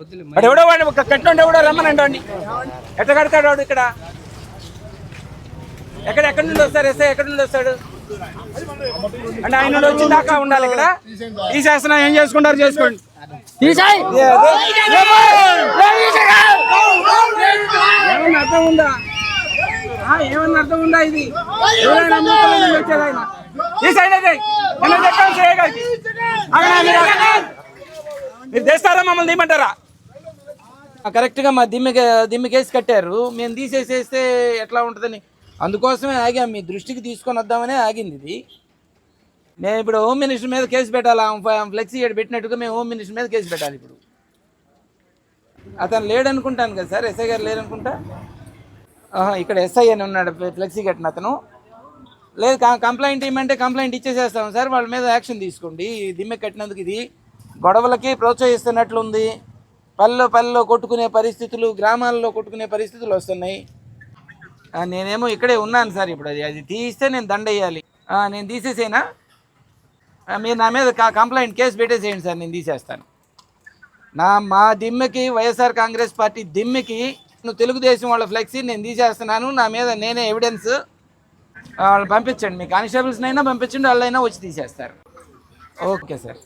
వాడు ఎవడో వాడు ఒక కట్టినోడు ఎవడో రమ్మనండి వాడిని ఎట్లా కడతాడు వాడు ఇక్కడ ఎక్కడ ఎక్కడి నుండి వస్తారు ఎస్ఐ ఎక్కడి నుండి వస్తాడు అంటే ఆయన నుండి వచ్చిన దాకా ఉండాలి ఇక్కడ తీసేస్తున్నా ఏం చేసుకుంటారు చేసుకోండి తీసాయి ఏమన్నా అర్థం ఉందా ఆ, ఏమన్నా అర్థం ఉందా ఇది వచ్చేది ఆయన. ఈ సైడ్ అయితే మీరు తెస్తారా మమ్మల్ని తీయమంటారా కరెక్ట్గా మా దిమ్మి దిమ్మికేసి కట్టారు. మేము తీసేసేస్తే ఎట్లా ఉంటుందని. అందుకోసమే ఆగాం. మీ దృష్టికి తీసుకొని వద్దామనే ఆగింది ఇది. నేను ఇప్పుడు హోమ్ మినిస్టర్ మీద కేసు పెట్టాలి? ఫ్లెక్సీ పెట్టినట్టుగా మేము హోమ్ మినిస్టర్ మీద కేసు పెట్టాలి ఇప్పుడు. అతను లేడనుకుంటాను కదా సార్. ఎస్ఐ గారు లేడనుకుంటా ఇక్కడ ఎస్ఐ అని ఉన్నాడు. ఫ్లెక్సీ కట్టిన అతను. లేదు కంప్లైంట్ ఇవ్వమంటే కంప్లైంట్ ఇచ్చేసేస్తాం సార్. వాళ్ళ మీద యాక్షన్ తీసుకోండి. దిమ్మె కట్టినందుకు ఇది గొడవలకి ప్రోత్సహిస్తున్నట్లుంది. పల్లె పల్లెలో కొట్టుకునే పరిస్థితులు గ్రామాల్లో కొట్టుకునే పరిస్థితులు వస్తున్నాయి. నేనేమో ఇక్కడే ఉన్నాను సార్ ఇప్పుడు అది. అది తీస్తే నేను దండ వేయాలి నేను తీసేసేనా? మీరు నా మీద కా- కంప్లైంట్ కేసు పెట్టేసేయండి సార్ నేను తీసేస్తాను. నా మా దిమ్మెకి వైఎస్ఆర్ కాంగ్రెస్ పార్టీ దిమ్మెకి నువ్వు తెలుగుదేశం వాళ్ళ ఫ్లెక్సీ నేను తీసేస్తున్నాను నా మీద నేనే ఎవిడెన్స్ వాళ్ళు పంపించండి. మీ కానిస్టేబుల్స్నైనా పంపించండి వాళ్ళైనా వచ్చి తీసేస్తారు. Okay sir.